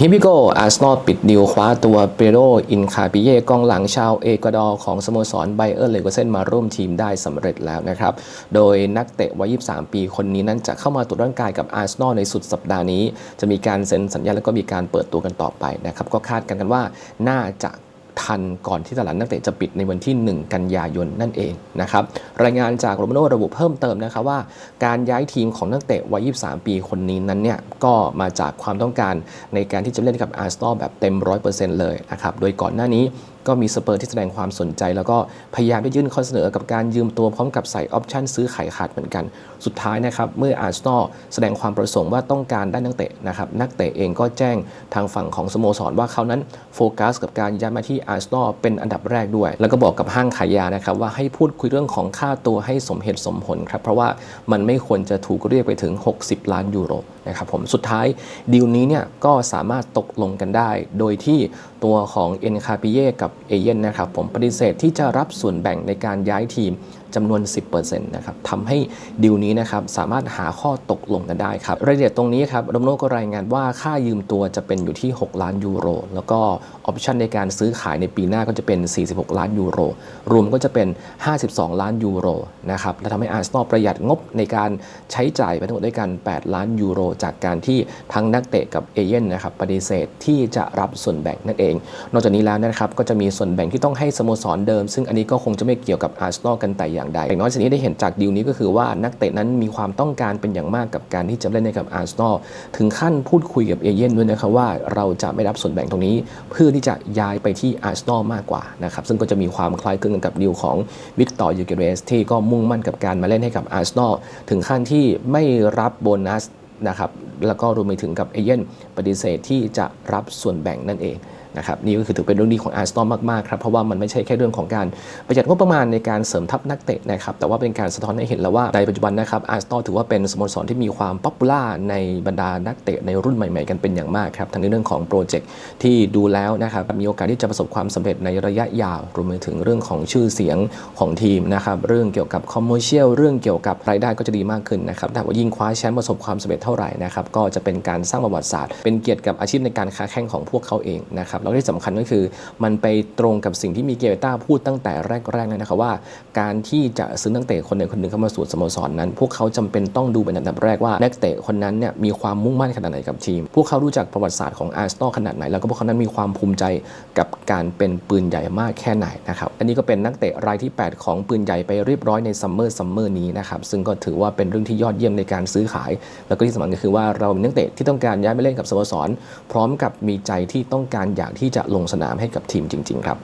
ฮิบิโกอาร์เซนอลปิดดีลคว้าตัวเปโรอินคาปิเย่กองหลังชาวเอกวาดอร์ของสโมสรไบเออร์เลเวอร์เซนมาร่วมทีมได้สำเร็จแล้วนะครับ โดยนักเตะวัย 23 ปีคนนี้นั้นจะเข้ามาตรวจร่างกายกับอาร์เซนอลในสุดสัปดาห์นี้ จะมีการเซ็นสัญญาแล้วก็มีการเปิดตัวกันต่อไปนะครับ ก็คาดกันกันว่าน่าจะ ทันก่อนที่ตลาดนักเตะจะปิดในวันที่ 1 กันยายนนั่นเองนะครับรายงานจากโรมาโนระบุเพิ่มเติมนะครับว่า การย้ายทีมของนักเตะวัย 23 ปีคนนี้นั้นเนี่ยก็มาจากความต้องการในการที่จะเล่นกับอาร์เซนอลแบบเต็ม 100%เลยนะครับโดยก่อนหน้านี้ ก็มีสเปอร์ที่แสดงความสนใจ แล้วก็พยายามได้ยื่นข้อเสนอกับการยืมตัวพร้อมกับใส่ออปชั่นซื้อขายขาดเหมือนกัน สุดท้ายนะครับเมื่ออาร์เซนอลแสดงความประสงค์ว่าต้องการได้นักเตะนะครับนักเตะเองก็แจ้งทางฝั่งของสโมสรว่าเขานั้นโฟกัสกับการย้ายมาที่อาร์เซนอลเป็นอันดับแรกด้วย แล้วก็บอกกับห้างขายยานะครับว่าให้พูดคุยเรื่องของค่าตัวให้สมเหตุสมผลครับเพราะว่ามันไม่ควรจะถูกเรียกไปถึง 60 ล้านยูโรนะครับผมสุดท้ายดีลนี้เนี่ยก็สามารถตกลงกันได้ โดยที่ตัวของเอ็นคาปิเย่กับเอเย่นนะครับผมปฏิเสธที่จะรับส่วนแบ่งในการย้ายทีม จำนวน 10%นะครับทำให้ดีลนี้นะครับสามารถหาข้อตกลงกันได้ครับรายละเอียดตรงนี้ครับโรมโนก็รายงานว่าค่ายืมตัวจะเป็นอยู่ที่ 6 ล้านยูโร แล้วก็ออปชันในการซื้อขายในปีหน้าก็จะเป็น 46 ล้านยูโร รวมก็จะเป็น 52 ล้านยูโรนะครับและทำให้อาร์เซนอลประหยัดงบในการใช้จ่ายไปทั้งหมดด้วยกัน 8 ล้านยูโร จากการที่ทั้งนักเตะกับเอเย่นนะครับปฏิเสธที่จะรับส่วนแบ่งนั่นเอง นอกจากนี้แล้วนะครับก็จะมีส่วนแบ่งที่ต้องให้สโมสรเดิม ซึ่งอันนี้ก็คงจะไม่เกี่ยวกับอาร์เซนอลกันแต่อย่างใดอย่างน้อยสิ่งที่ได้เห็นจากดีลนี้ก็คือว่านักเตะนั้นมีความต้องการเป็นอย่างมากกับการที่จะเล่นในกับอาร์เซนอลถึงขั้นพูดคุยกับเอเย่นด้วยนะครับว่าเราจะไม่รับส่วนแบ่งตรงนี้ เพื่อที่จะย้ายไปที่อาร์เซนอลมากกว่านะครับซึ่งก็จะมีความคล้ายคลึงกันกับดีลของวิกตอร์ยูเกเรสที่ก็มุ่งมั่นกับการมาเล่นให้กับอาร์เซนอลถึงขั้นที่ไม่รับโบนัส นะครับแล้วก็รวมไปถึงกับเอเย่นปฏิเสธที่จะรับส่วนแบ่งนั่นเองนะครับนี่ก็คือถือเป็นเรื่องดีของอาร์เซนอลมากๆครับเพราะว่ามันไม่ใช่แค่เรื่องของการประหยัดงบประมาณในการเสริมทัพนักเตะนะครับแต่ว่าเป็นการสะท้อนให้เห็นแล้วว่าในปัจจุบันนะครับอาร์เซนอลถือว่าเป็นสโมสรที่มีความป๊อปปูล่าในบรรดานักเตะในรุ่นใหม่ๆกันเป็นอย่างมากครับทั้งในเรื่องของโปรเจกต์ที่ดูแล้วนะครับมีโอกาสที่จะประสบความสำเร็จในระยะยาวรวมไปถึงเรื่องของชื่อเสียงของทีมนะครับเรื่องเกี่ยวกับคอมเมอร์เชียลเรื่องเกี่ยวกับรายได้ก็จะดีมากขึ้นนะครับถ้าว่ายิ่งคว้าแชมป์ประสบความสำเร็จเท่าไหร่นะครับก็จะเป็นการสร้างประวัติศาสตร์ เป็นเกียรติกับอาชีพในการค้าแข่งของพวกเขาเองนะครับแล้วที่สำคัญก็คือมันไปตรงกับสิ่งที่มีเกเรต้าพูดตั้งแต่แรกๆเลยนะครับว่า การที่จะซื้อนักเตะคนใดคนหนึ่งเข้ามาสู่สโมสรนั้น พวกเขาจำเป็นต้องดูเป็นอันดับแรกว่านักเตะคนนั้นเนี่ยมีความมุ่งมั่นขนาดไหนกับทีม พวกเขารู้จักประวัติศาสตร์ของอาร์เซนอลขนาดไหน แล้วก็พวกเขานั้นมีความภูมิใจกับการเป็นปืนใหญ่มากแค่ไหนนะครับอันนี้ก็เป็นนักเตะรายที่ 8 ของปืนใหญ่ไปเรียบร้อยในซัมเมอร์ซัมเมอร์นี้นะครับซึ่งก็ถือว่าเป็นเรื่องที่ยอดเยี่ยมในการซื้อขายแล้วก็ที่สำคัญก็คือว่าเรามีนักเตะที่ต้องการย้ายไปเล่นกับสโมสร พร้อมกับมีใจที่ต้องการอยากที่จะลงสนามให้กับทีมจริง ๆ ครับ